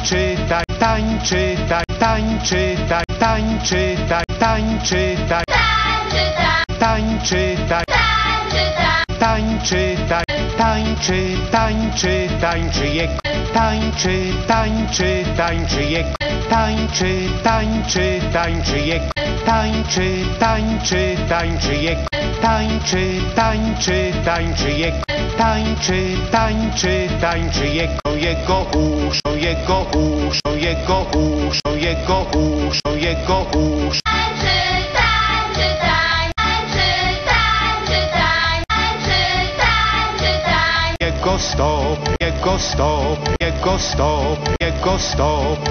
tańczy, tań, tańczy, tań, tańczy, tań, tańczy, tań, tańczy, tań, tańczy, tańczy, tańczy, jego, tańczy, tańczy, tańczy, jego, tańczy, tańczy, tańczy, jego, tańczy, tańczy, tańczy, jego, tańczy, tańczy, tańczy, jego, tańczy, tańczy, tańczy, jego, jego uszą, jego uszą, jego uszą, jego uszą, jego uszą. Jego stop, jego stop, jego stop, jego stop.